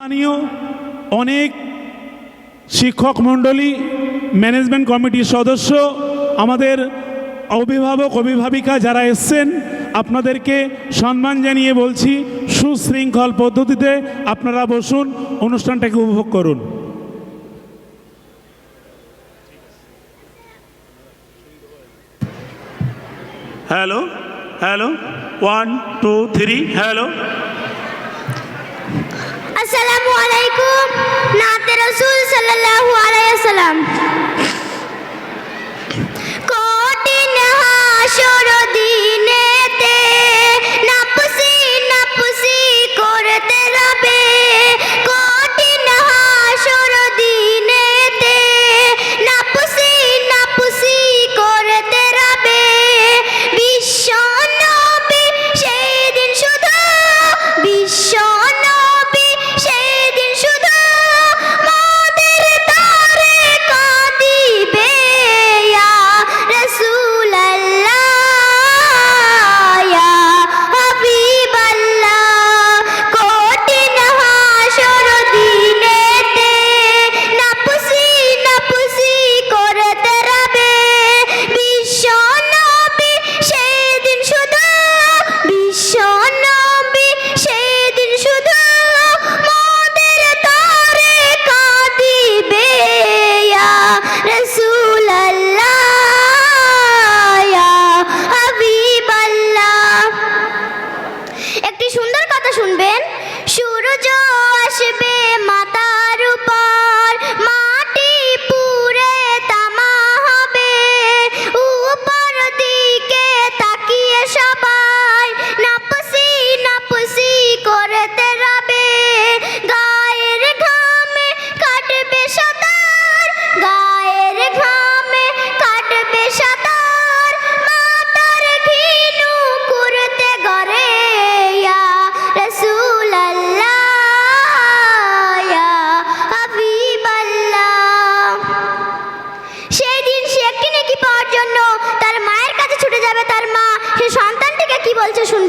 স্থানীয় অনেক শিক্ষক মণ্ডলী ম্যানেজমেন্ট কমিটির সদস্য, আমাদের অভিভাবক, অভিভাবিকা যারা এসছেন, আপনাদেরকে সম্মান জানিয়ে বলছি, সুশৃঙ্খল পদ্ধতিতে আপনারা বসুন, অনুষ্ঠানটাকে উপভোগ করুন। Hello hello one two three hello আসসালামু আলাইকুম। নাতে রসুল সাল্লাল্লাহু আলাইহি সাল্লাম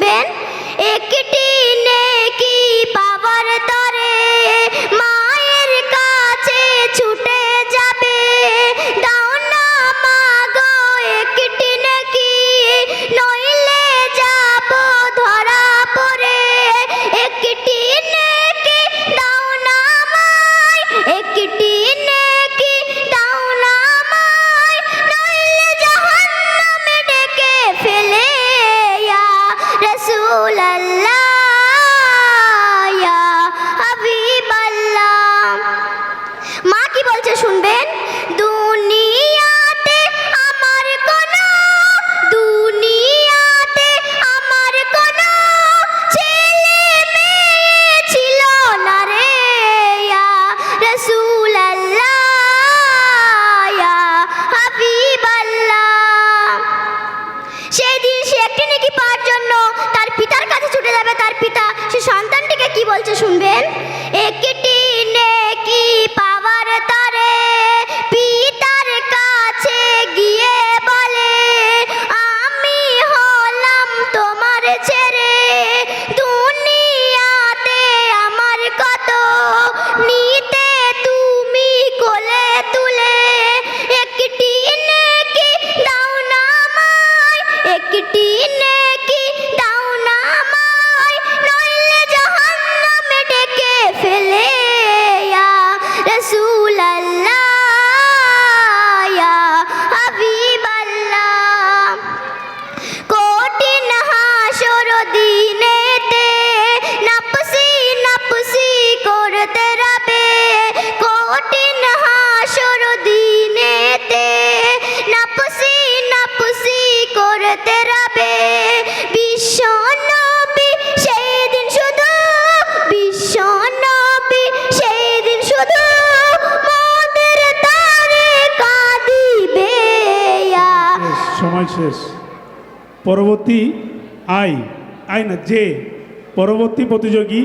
ছিলেন একে একটি নেকি পাওয়ার জন্য তার পিতার কাছে ছুটে যাবে, তার পিতা সে সন্তানটিকে কি বলছে শুনবেন? একটি নেকি পাওয়ার তারে সময় শেষ। পরবর্তী আই আই না যে পরবর্তী প্রতিযোগী